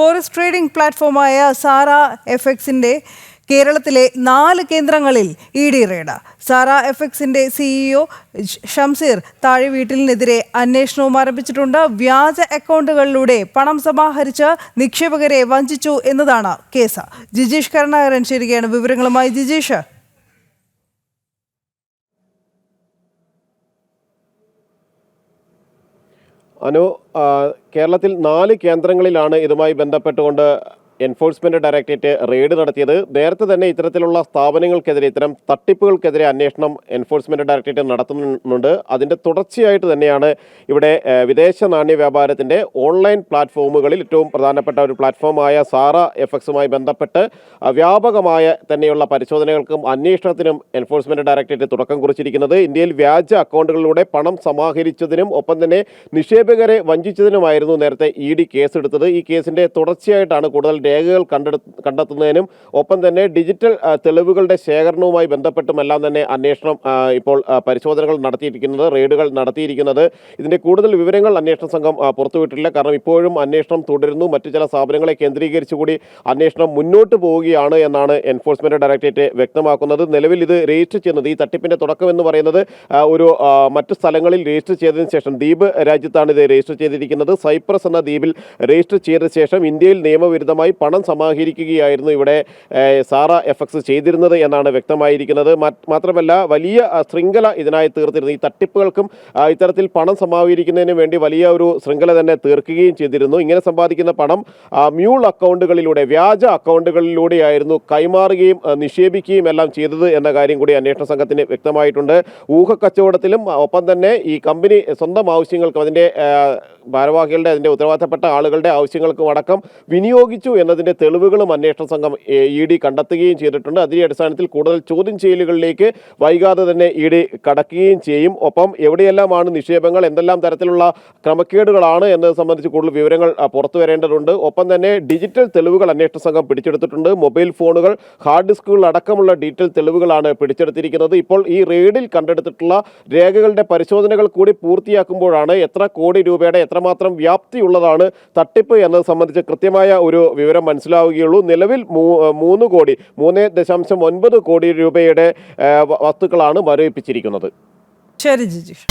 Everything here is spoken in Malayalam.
ഫോറസ്റ്റ് ട്രേഡിംഗ് പ്ലാറ്റ്ഫോമായ സാറ എഫ് എക്സിന്റെ കേരളത്തിലെ നാല് കേന്ദ്രങ്ങളിൽ E D raid. Zara F എക്സിന്റെ സിഇഒ ഷംസീർ താഴെ വീട്ടിലിനെതിരെ അന്വേഷണവും ആരംഭിച്ചിട്ടുണ്ട്. വ്യാജ അക്കൗണ്ടുകളിലൂടെ പണം സമാഹരിച്ച് നിക്ഷേപകരെ വഞ്ചിച്ചു എന്നതാണ് കേസ്. ജിജീഷ് കരുണാകരൻ ചേരുകയാണ് വിവരങ്ങളുമായി. ജിജീഷ്. അനു കേരളത്തിൽ നാല് കേന്ദ്രങ്ങളിലാണ് ഇതുമായി ബന്ധപ്പെട്ടുകൊണ്ട് എൻഫോഴ്സ്മെന്റ് ഡയറക്ടറേറ്റ് റെയ്ഡ് നടത്തിയത് നേരത്തെ തന്നെ ഇത്തരത്തിലുള്ള സ്ഥാപനങ്ങൾക്കെതിരെ ഇത്തരം തട്ടിപ്പുകൾക്കെതിരെ അന്വേഷണം എൻഫോഴ്സ്മെന്റ് ഡയറക്ടറേറ്റ് നടത്തുന്നുണ്ട്. അതിന്റെ തുടർച്ചയായിട്ട് തന്നെയാണ് ഇവിടെ വിദേശ നാണ്യ വ്യാപാരത്തിന്റെ ഓൺലൈൻ പ്ലാറ്റ്ഫോമുകളിൽ ഏറ്റവും പ്രധാനപ്പെട്ട ഒരു പ്ലാറ്റ്ഫോമായ സാറ എഫ് എക്സുമായി ബന്ധപ്പെട്ട് വ്യാപകമായ തന്നെയുള്ള പരിശോധനകൾക്കും അന്വേഷണത്തിനും എൻഫോഴ്സ്മെന്റ് ഡയറക്ടറേറ്റ് തുടക്കം കുറിച്ചിരിക്കുന്നത്. ഇന്ത്യയിൽ വ്യാജ അക്കൗണ്ടുകളിലൂടെ പണം സമാഹരിച്ചതിനും ഒപ്പം തന്നെ നിക്ഷേപകരെ വഞ്ചിച്ചതിനുമായിരുന്നു നേരത്തെ ഇ ഡി കേസെടുത്തത്. ഈ കേസിന്റെ തുടർച്ചയായിട്ടാണ് കൂടുതൽ രേഖകൾ കണ്ടെടു കണ്ടെത്തുന്നതിനും ഒപ്പം തന്നെ ഡിജിറ്റൽ തെളിവുകളുടെ ശേഖരണവുമായി ബന്ധപ്പെട്ടുമെല്ലാം തന്നെ അന്വേഷണം ഇപ്പോൾ പരിശോധനകൾ നടത്തിയിരിക്കുന്നത് റെയ്ഡുകൾ നടത്തിയിരിക്കുന്നത്. ഇതിന്റെ കൂടുതൽ വിവരങ്ങൾ അന്വേഷണ സംഘം പുറത്തുവിട്ടിട്ടില്ല. കാരണം ഇപ്പോഴും അന്വേഷണം തുടരുന്നു. മറ്റു ചില സ്ഥാപനങ്ങളെ കേന്ദ്രീകരിച്ചുകൂടി അന്വേഷണം മുന്നോട്ട് പോവുകയാണ് എന്നാണ് എൻഫോഴ്സ്മെന്റ് ഡയറക്ടറേറ്റ് വ്യക്തമാക്കുന്നത്. നിലവിൽ ഇത് രജിസ്റ്റർ ചെയ്യുന്നത് ഈ തട്ടിപ്പിന്റെ തുടക്കം എന്ന് പറയുന്നത് ഒരു മറ്റു സ്ഥലങ്ങളിൽ രജിസ്റ്റർ ചെയ്തതിനു ശേഷം ദ്വീപ് രാജ്യത്താണ് ഇത് രജിസ്റ്റർ ചെയ്തിരിക്കുന്നത്. സൈപ്രസ് എന്ന ദ്വീപിൽ രജിസ്റ്റർ ചെയ്ത ശേഷം ഇന്ത്യയിൽ നിയമവിരുദ്ധമായി പണം സമാഹരിക്കുകയായിരുന്നു ഇവിടെ സാറ എഫ് എക്സ് ചെയ്തിരുന്നത് എന്നാണ് വ്യക്തമായിരിക്കുന്നത്. മാത്രമല്ല വലിയ ശൃംഖല ഇതിനായി തീർത്തിരുന്നു. ഈ തട്ടിപ്പുകൾക്കും ഇത്തരത്തിൽ പണം സമാഹരിക്കുന്നതിന് വേണ്ടി വലിയ ഒരു ശൃംഖല തന്നെ തീർക്കുകയും ചെയ്തിരുന്നു. ഇങ്ങനെ സമ്പാദിക്കുന്ന പണം മ്യൂൾ അക്കൗണ്ടുകളിലൂടെ വ്യാജ അക്കൗണ്ടുകളിലൂടെയായിരുന്നു കൈമാറുകയും നിക്ഷേപിക്കുകയും എല്ലാം ചെയ്തത് എന്ന കാര്യം കൂടി അന്വേഷണ സംഘത്തിന് വ്യക്തമായിട്ടുണ്ട്. ഊഹക്കച്ചവടത്തിലും ഒപ്പം തന്നെ ഈ കമ്പനി സ്വന്തം ആവശ്യങ്ങൾക്കും അതിന്റെ ഭാരവാഹികളുടെ അതിന്റെ ഉത്തരവാദിത്തപ്പെട്ട ആളുകളുടെ ആവശ്യങ്ങൾക്കും അടക്കം വിനിയോഗിച്ചു എന്നതിന്റെ തെളിവുകളും അന്വേഷണ സംഘം ഇ ഡി കണ്ടെത്തുകയും ചെയ്തിട്ടുണ്ട്. അതിന്റെ അടിസ്ഥാനത്തിൽ കൂടുതൽ ചോദ്യം ചെയ്യലുകളിലേക്ക് വൈകാതെ തന്നെ ഇ ഡി കടക്കുകയും ചെയ്യും. ഒപ്പം എവിടെയെല്ലാമാണ് നിക്ഷേപങ്ങൾ എന്തെല്ലാം തരത്തിലുള്ള ക്രമക്കേടുകളാണ് എന്നത് സംബന്ധിച്ച് കൂടുതൽ വിവരങ്ങൾ പുറത്തു വരേണ്ടതുണ്ട്. ഒപ്പം തന്നെ ഡിജിറ്റൽ തെളിവുകൾ അന്വേഷണ സംഘം പിടിച്ചെടുത്തിട്ടുണ്ട്. മൊബൈൽ ഫോണുകൾ ഹാർഡ് ഡിസ്കുകൾ അടക്കമുള്ള ഡിജിറ്റൽ തെളിവുകളാണ് പിടിച്ചെടുത്തിരിക്കുന്നത്. ഇപ്പോൾ ഈ റെയ്ഡിൽ കണ്ടെടുത്തിട്ടുള്ള രേഖകളുടെ പരിശോധനകൾ കൂടി പൂർത്തിയാക്കുമ്പോഴാണ് എത്ര കോടി രൂപയുടെ എത്രമാത്രം വ്യാപ്തിയുള്ളതാണ് തട്ടിപ്പ് എന്നത് സംബന്ധിച്ച് കൃത്യമായ ഒരു വിവരം മനസ്സിലാവുകയുള്ളൂ. നിലവിൽ മൂന്ന് കോടി മൂന്ന് ദശാംശം ഒൻപത് കോടി രൂപയുടെ വസ്തുക്കളാണ് മരവിപ്പിച്ചിരിക്കുന്നത്. ശരി ജിജീഷ്.